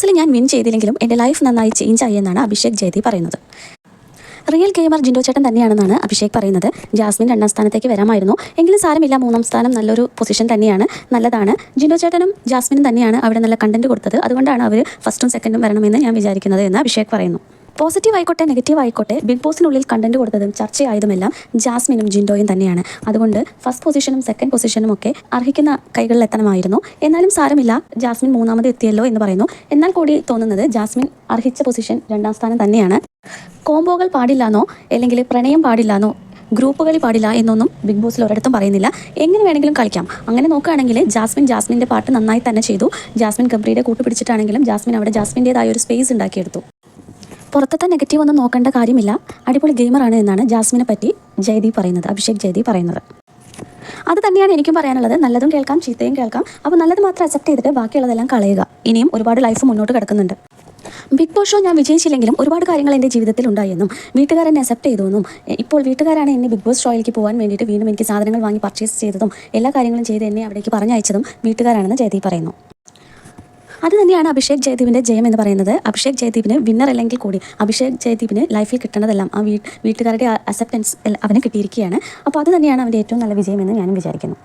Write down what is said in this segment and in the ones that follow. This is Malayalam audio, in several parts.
ബോസിൽ ഞാൻ വിൻ ചെയ്തില്ലെങ്കിലും എന്റെ ലൈഫ് നന്നായി ചേഞ്ച് ആയി എന്നാണ് അഭിഷേക് ജയതി പറയുന്നത്. റിയൽ ഗെയിമർ ജിൻഡോ ചേട്ടൻ തന്നെയാണെന്നാണ് അഭിഷേക് പറയുന്നത്. ജാസ്മിൻ രണ്ടാം സ്ഥാനത്തേക്ക് വരാമായിരുന്നു. എങ്കിലും സാരമില്ല മൂന്നാം സ്ഥാനം നല്ലൊരു പൊസിഷൻ തന്നെയാണ് നല്ലതാണ്. ജിൻഡോ ചേട്ടനും ജാസ്മിനും തന്നെയാണ് അവിടെ നല്ല കണ്ടന്റ് കൊടുത്തത്. അതുകൊണ്ടാണ് അവർ ഫസ്റ്റും സെക്കൻഡും വരണമെന്ന് ഞാൻ വിചാരിക്കുന്നത് എന്ന് അഭിഷേക് പറയുന്നു. പോസിറ്റീവ് ആയിക്കോട്ടെ നെഗറ്റീവ് ആയിക്കോട്ടെ ബിഗ് ബോസിനുള്ളിൽ കണ്ടന്റ് കൊടുത്തതും ചർച്ചയായതുമെല്ലാം ജാസ്മിനും ജിൻഡോയും തന്നെയാണ്. അതുകൊണ്ട് ഫസ്റ്റ് പൊസിഷനും സെക്കൻഡ് പൊസിഷനും ഒക്കെ അർഹിക്കുന്ന കൈകളിൽ എത്തണമായിരുന്നു. എന്നാലും സാരമില്ല ജാസ്മിൻ മൂന്നാമത് എത്തിയല്ലോ എന്ന് പറയുന്നു. എന്നാൽ കൂടി തോന്നുന്നത് ജാസ്മിൻ അർഹിച്ച പൊസിഷൻ രണ്ടാം സ്ഥാനം തന്നെയാണ്. കോംബോകൾ പാടില്ലാന്നോ അല്ലെങ്കിൽ പ്രണയം പാടില്ലാന്നോ ഗ്രൂപ്പ് കളി പാടില്ല എന്നൊന്നും ബിഗ് ബോസിൽ ഒരിടത്തും പറയുന്നില്ല. എങ്ങനെ വേണമെങ്കിലും കളിക്കാം. അങ്ങനെ നോക്കുകയാണെങ്കിൽ ജാസ്മിൻ ജാസ്മിന്റെ പാട്ട് നന്നായി തന്നെ ചെയ്തു. ജാസ്മിൻ ഗബ്രിയുടെ കൂട്ടുപിടിച്ചിട്ടാണെങ്കിലും ജാസ്മിൻ അവിടെ ജാസ്മിന്റെതായ ഒരു സ്പേസ് ഉണ്ടാക്കിയെടുത്തു. പുറത്തത്തെ നെഗറ്റീവ് ഒന്നും നോക്കേണ്ട കാര്യമില്ല. അടിപൊളി ഗെയിമറാണ് എന്നാണ് ജാസ്മിനെ പറ്റി ജയദീപ് പറയുന്നത് അഭിഷേക് ജയദീപ് പറയുന്നത്. അത് തന്നെയാണ് എനിക്കും പറയാനുള്ളത്. നല്ലതും കേൾക്കാം ചീത്തയും കേൾക്കാം. അപ്പോൾ നല്ലത് മാത്രം അക്സെപ്റ്റ് ചെയ്തിട്ട് ബാക്കിയുള്ളതെല്ലാം കളയുക. ഇനിയും ഒരുപാട് ലൈഫ് മുന്നോട്ട് കിടക്കുന്നുണ്ട്. ബിഗ് ബോസ് ഷോ ഞാൻ വിജയിച്ചില്ലെങ്കിലും ഒരുപാട് കാര്യങ്ങൾ എന്റെ ജീവിതത്തിൽ ഉണ്ടായെന്നും വീട്ടുകാർ എന്നെ അക്സെപ്റ്റ് ചെയ്തുവെന്നും ഇപ്പോൾ വീട്ടുകാരാണ് എന്നെ ബിഗ് ബോസ് ഷോയിലേക്ക് പോകാൻ വേണ്ടിയിട്ട് വീണ്ടും എനിക്ക് സാധനങ്ങൾ വാങ്ങി പർച്ചേസ് ചെയ്തതും എല്ലാ കാര്യങ്ങളും ചെയ്ത് എന്നെ അവിടേക്ക് പറഞ്ഞയച്ചതും വീട്ടുകാരാണെന്ന് ജയദീപ് പറയുന്നു. അത് തന്നെയാണ് അഭിഷേക് ജയദീപിന്റെ ജയം എന്ന് പറയുന്നത്. അഭിഷേക് ജയദീപിന് വിന്നർ അല്ലെങ്കിൽ കൂടി അഭിഷേക് ജയദീപിന് ലൈഫിൽ കിട്ടേണ്ടതെല്ലാം ആ വീ വീട്ടുകാരുടെ അക്സെപ്റ്റൻസ് അവന് കിട്ടിയിരിക്കുകയാണ്. അപ്പോൾ അത് തന്നെയാണ് അവന്റെ ഏറ്റവും നല്ല വിജയം എന്ന് ഞാനും വിചാരിക്കുന്നു.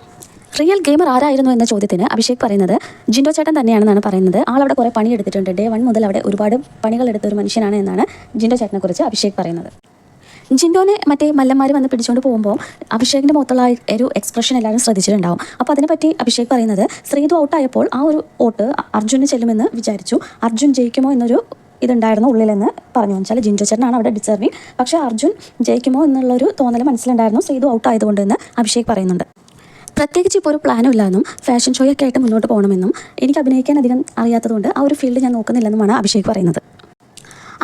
റിയൽ ഗെയിമർ ആരായിരുന്നു എന്ന ചോദ്യത്തിന് അഭിഷേക് പറയുന്നത് ജിൻഡോ ചേട്ടൻ തന്നെയാണെന്നാണ് പറയുന്നത്. ആൾ ആളവിടെ കുറേ പണിയെടുത്തിട്ടുണ്ട്. ഡേ വൺ മുതൽ അവിടെ ഒരുപാട് പണികൾ എടുത്ത ഒരു മനുഷ്യനാണ് എന്നാണ് ജിൻഡോ ചേട്ടനെ കുറിച്ച് അഭിഷേക് പറയുന്നത്. ജിൻഡോനെ മറ്റേ മല്ലന്മാർ വന്ന് പിടിച്ചുകൊണ്ട് പോകുമ്പോൾ അഭിഷേകിന്റെ മുഖത്തുള്ള ഒരു എക്സ്പ്രഷൻ എല്ലാവരും ശ്രദ്ധിച്ചിട്ടുണ്ടാവും. അപ്പോൾ അതിനെപ്പറ്റി അഭിഷേക് പറയുന്നത് ശ്രീതു ഔട്ടായപ്പോൾ ആ ഒരു വോട്ട് അർജുന് ചെല്ലുമെന്ന് വിചാരിച്ചു. അർജുൻ ജയിക്കുമോ എന്നൊരു ഇതുണ്ടായിരുന്നു ഉള്ളിലെന്ന് പറഞ്ഞു. വെച്ചാൽ ജിൻജോ ചേട്ടനാണ് അവിടെ ഡിസർവിങ് പക്ഷേ അർജുൻ ജയിക്കുമോ എന്നുള്ളൊരു തോന്നൽ മനസ്സിലുണ്ടായിരുന്നു ശ്രീതു ഔട്ട് ആയതുകൊണ്ട് എന്ന് അഭിഷേക് പറയുന്നുണ്ട്. പ്രത്യേകിച്ച് ഇപ്പോൾ ഒരു പ്ലാനും ഇല്ലാന്നും ഫാഷൻ ഷോയൊക്കെ ആയിട്ട് മുന്നോട്ട് പോകണമെന്നും എനിക്ക് അഭിനയിക്കാൻ അധികം അറിയാത്തതുകൊണ്ട് ആ ഒരു ഫീൽഡ് ഞാൻ നോക്കുന്നില്ലെന്നുമാണ് അഭിഷേക് പറയുന്നത്.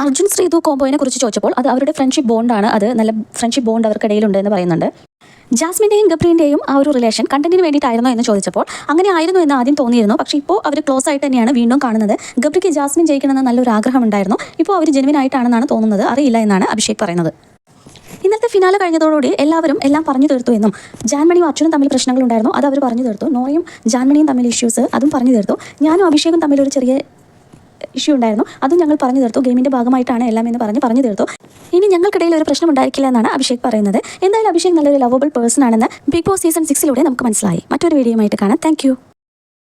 അർജുൻ ശ്രീതു കോംബോയിനെ കുറിച്ച് ചോദിച്ചപ്പോൾ അത് അവരുടെ ഫ്രണ്ട്ഷിപ്പ് ബോണ്ടാണ് അത് നല്ല ഫ്രണ്ട്ഷിപ്പ് ബോണ്ട് അവർക്കിടയിലുണ്ട് എന്ന് പറയുന്നുണ്ട്. ജാസ്മിന്റെയും ഗബ്രീന്റെയും ആ ഒരു റിലേഷൻ കണ്ടന്റിന് വേണ്ടിയിട്ടായിരുന്നോ എന്ന് ചോദിച്ചപ്പോൾ അങ്ങനെ ആയിരുന്നു എന്ന് ആദ്യം തോന്നിയിരുന്നു. പക്ഷേ ഇപ്പോൾ അവർ ക്ലോസ് ആയിട്ട് തന്നെയാണ് വീണ്ടും കാണുന്നത്. ഗബ്രിക്ക് ജാസ്മിൻ ജയിക്കണമെന്ന് നല്ലൊരു ആഗ്രഹം ഉണ്ടായിരുന്നു. ഇപ്പോൾ അവർ ജെനുവിൻ ആയിട്ടാണെന്നാണ് തോന്നുന്നത്. അറിയില്ല എന്നാണ് അഭിഷേക് പറയുന്നത്. ഇന്നത്തെ ഫിനാലെ കഴിഞ്ഞതോടുകൂടി എല്ലാവരും എല്ലാം പറഞ്ഞു തീർത്തു എന്നും ജാൻമണിയും അച്ഛനും തമ്മിൽ പ്രശ്നങ്ങളുണ്ടായിരുന്നു. അത് അവർ പറഞ്ഞു തീർത്തു. നോയും ജാൻമണിയും തമ്മിൽ ഇഷ്യൂസ് അതും പറഞ്ഞു തീർത്തു. ഞാനും അഭിഷേകും തമ്മിൽ ഒരു ചെറിയ ഇഷ്യൂ ഉണ്ടായിരുന്നു. അതും ഞങ്ങൾ പറഞ്ഞു തീർത്തു. ഗെയിമിന്റെ ഭാഗമായിട്ടാണ് എല്ലാം എന്ന് പറഞ്ഞ് പറഞ്ഞു തീർത്തു. ഇനി ഞങ്ങൾക്കിടയിൽ ഒരു പ്രശ്നം ഉണ്ടായിരിക്കില്ല എന്നാണ് അഭിഷേക് പറയുന്നത്. എന്തായാലും അഭിഷേക് നല്ലൊരു ലവബിൾ പേഴ്സൺ ആണെന്ന് ബിഗ് ബോസ് സീസൺ സിക്സിലൂടെ നമുക്ക് മനസ്സിലായി. മറ്റൊരു വീഡിയോ ആയിട്ട് കാണാം. താങ്ക്